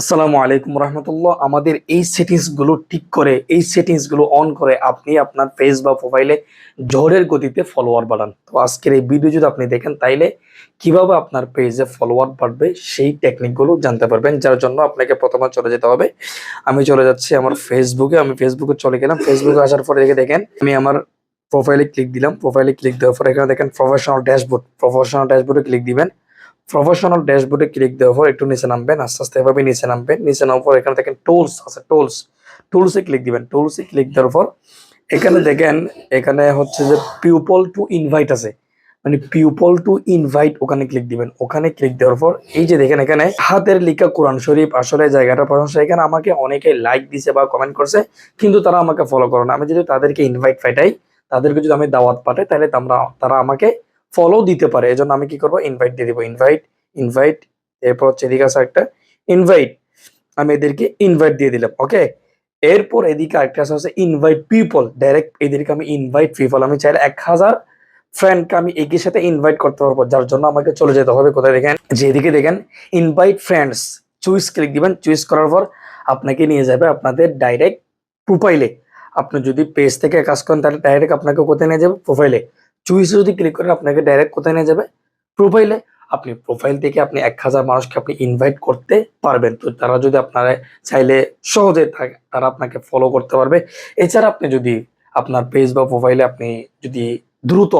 আসসালামু আলাইকুম রহমতুল্লাহ। আমাদের এই সেটিংসগুলো ঠিক করে, এই সেটিংসগুলো অন করে আপনি আপনার ফেস বা প্রোফাইলে ঝড়ের গতিতে ফলোয়ার বাড়ান। তো আজকের এই ভিডিও যদি আপনি দেখেন, তাইলে কীভাবে আপনার পেজে ফলোয়ার বাড়বে সেই টেকনিকগুলো জানতে পারবেন, যার জন্য আপনাকে প্রথমে চলে যেতে হবে। আমি চলে যাচ্ছি আমার ফেসবুকে আমি ফেসবুকে চলে গেলাম। ফেসবুকে আসার পরে দেখে দেখেন, আমি আমার প্রোফাইলে ক্লিক দিলাম। প্রোফাইলে ক্লিক দেওয়ার পর এখানে দেখেন প্রফেশনাল ড্যাশবোর্ড প্রফেশনাল ড্যাশবোর্ডে ক্লিক দিবেন। প্রফেশনাল ড্যাশবোর্ডে ক্লিক দেওয়ার পর একটু নিচে নামবেন, আস্তে আস্তে এভাবে নিচে নামবেন। নিচে নামার পর এখানে দেখেন টুলস আছে টুলস টুলসে ক্লিক দিবেন টুলসে ক্লিক দেওয়ার পর এখানে দেখেন, এখানে হচ্ছে যে পিউপল টু ইনভাইট আছে। মানে পিউপল টু ইনভাইট ওখানে ক্লিক দিবেন। ওখানে ক্লিক দেওয়ার পর এই যে দেখেন এখানে হাতের লেখা কোরআন শরীফ, আসলে জায়গাটা প্রশংসা, এখানে আমাকে অনেকে লাইক দিছে বা কমেন্ট করছে, কিন্তু তারা আমাকে ফলো করে না। আমি যদি তাদেরকে ইনভাইট পাঠাই, তাদেরকে যদি আমি দাওয়াত পাঠাই, তাহলে তারা আমাকে ফলো দিতে পারে। এজন্য আমি কি করব? ইনভাইট দিয়ে দিব। ইনভাইট ইনভাইট এরপর হচ্ছে এদিকে আছে একটা ইনভাইট আমি এদেরকে ইনভাইট দিয়ে দিলাম ওকে এরপর এদিকে আরেকটা আছে, হচ্ছে ইনভাইট পিপল ডাইরেক্ট এদেরকে আমি ইনভাইট পিপল আমি চাইলে এক হাজার ফ্রেন্ডকে আমি একই সাথে ইনভাইট করতে পারব, যার জন্য আমাকে চলে যেতে হবে। কোথায় দেখেন? যে এদিকে দেখেন ইনভাইট ফ্রেন্ডস চুইস ক্লিক দিবেন চুইস করার পর আপনাকে নিয়ে যাবে আপনাদের ডাইরেক্ট প্রোফাইলে আপনি যদি পেজ থেকে কাজ করেন, তাহলে ডাইরেক্ট আপনাকে কোথায় নিয়ে যাবে? প্রোফাইলে চুইসে যদি ক্লিক করেন, আপনাকে ডাইরেক্ট কোথায় নিয়ে যাবে? প্রোফাইলে আপনি প্রোফাইল থেকে আপনি এক হাজার মানুষকে আপনি ইনভাইট করতে পারবেন। তো তারা যদি আপনারা চাইলে সহজে তারা আপনাকে ফলো করতে পারবে। এছাড়া আপনি যদি আপনার পেজ বা প্রোফাইলে আপনি যদি দ্রুত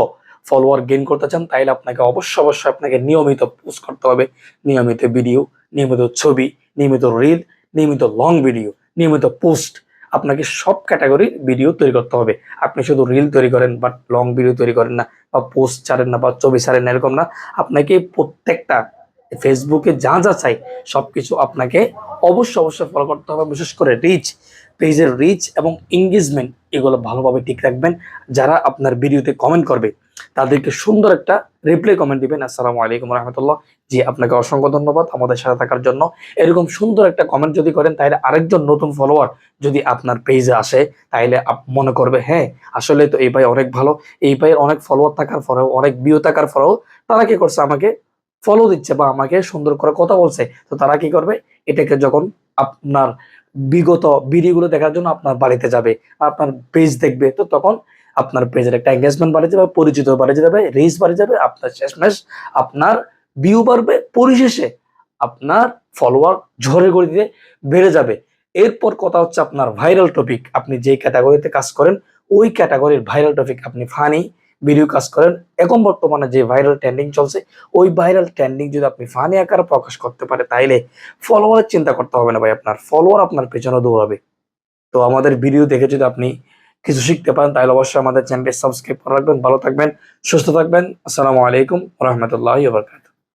ফলোয়ার গেইন করতে চান তাহলে আপনাকে অবশ্যই অবশ্যই আপনাকে নিয়মিত পোস্ট করতে হবে। নিয়মিত ভিডিও নিয়মিত ছবি, নিয়মিত রিল নিয়মিত লং ভিডিও নিয়মিত পোস্ট আপনাকে সব ক্যাটাগরির ভিডিও তৈরি করতে হবে। আপনি শুধু রিল তৈরি করেন বা লং ভিডিও তৈরি করেন না, বা পোস্ট ছাড়েন না, বা ছবি ছাড়েন না, এরকম না। আপনাকে প্রত্যেকটা ফেসবুকে যা যা চাই সব কিছু আপনাকে অবশ্যই অবশ্যই ফলো করতে হবে, বিশেষ করে রিচ পেজের রিচ এবং এঙ্গেজমেন্ট এগুলো ভালোভাবে ঠিক রাখবেন। যারা আপনার ভিডিওতে কমেন্ট করবে তাদেরকে সুন্দর একটা রিপ্লাই কমেন্ট দিবেন। আসসালামু আলাইকুম রহমতুল্লাহ। জি, আপনাকে অসংখ্য ধন্যবাদ আমাদের সাথে থাকার জন্য। এরকম সুন্দর একটা কমেন্ট যদি করেন, তাহলে আরেকজন নতুন ফলোয়ার যদি আপনার পেজে আসে, তাহলে মনে করবে হ্যাঁ আসলে তো এই ভাই অনেক ভালো। এই ভাইয়ের অনেক ফলোয়ার থাকার পরেও, অনেক ভিউ থাকার পরেও তারা কি করছে? আমাকে ফলো দিচ্ছে বা আমাকে সুন্দর করে কথা বলছে। তো তারা কি করবে? এটাকে যখন আপনার বিগত ভিডিওগুলো দেখার জন্য আপনার বাড়িতে যাবে, আপনার পেজ দেখবে, তো তখন আপনার পেজের একটা এঙ্গেজমেন্ট বাড়ে যাবে, পরিচিত বাড়ে যাবে রিচ বাড়ে যাবে, আপনার শেষমেশ আপনার ভিউ বাড়বে, পরিশেষে আপনার ফলোয়ার ঝরে গড়িতে বেড়ে যাবে। এরপর কথা হচ্ছে আপনার ভাইরাল টপিক আপনি যে ক্যাটাগরিতে কাজ করেন, ওই ক্যাটাগরির ভাইরাল টপিক আপনি ফানি ভিডিও কাজ করেন। এখন বর্তমানে যে ভাইরাল ট্রেন্ডিং চলছে, ওই ভাইরাল ট্রেন্ডিং যদি আপনি ফানি আকারে প্রকাশ করতে পারে, তাইলে ফলোয়ারের চিন্তা করতে হবে না ভাই, আপনার ফলোয়ার আপনার পেছনে দৌড়াবে। তো আমাদের ভিডিও দেখে যদি আপনি কিছু শিখতে পারেন তাহলে অবশ্যই আমাদের চ্যানেলটি সাবস্ক্রাইব করে রাখবেন। ভালো থাকবেন, সুস্থ থাকবেন। আসসালামু আলাইকুম রহমতুল্লাহ বারকাত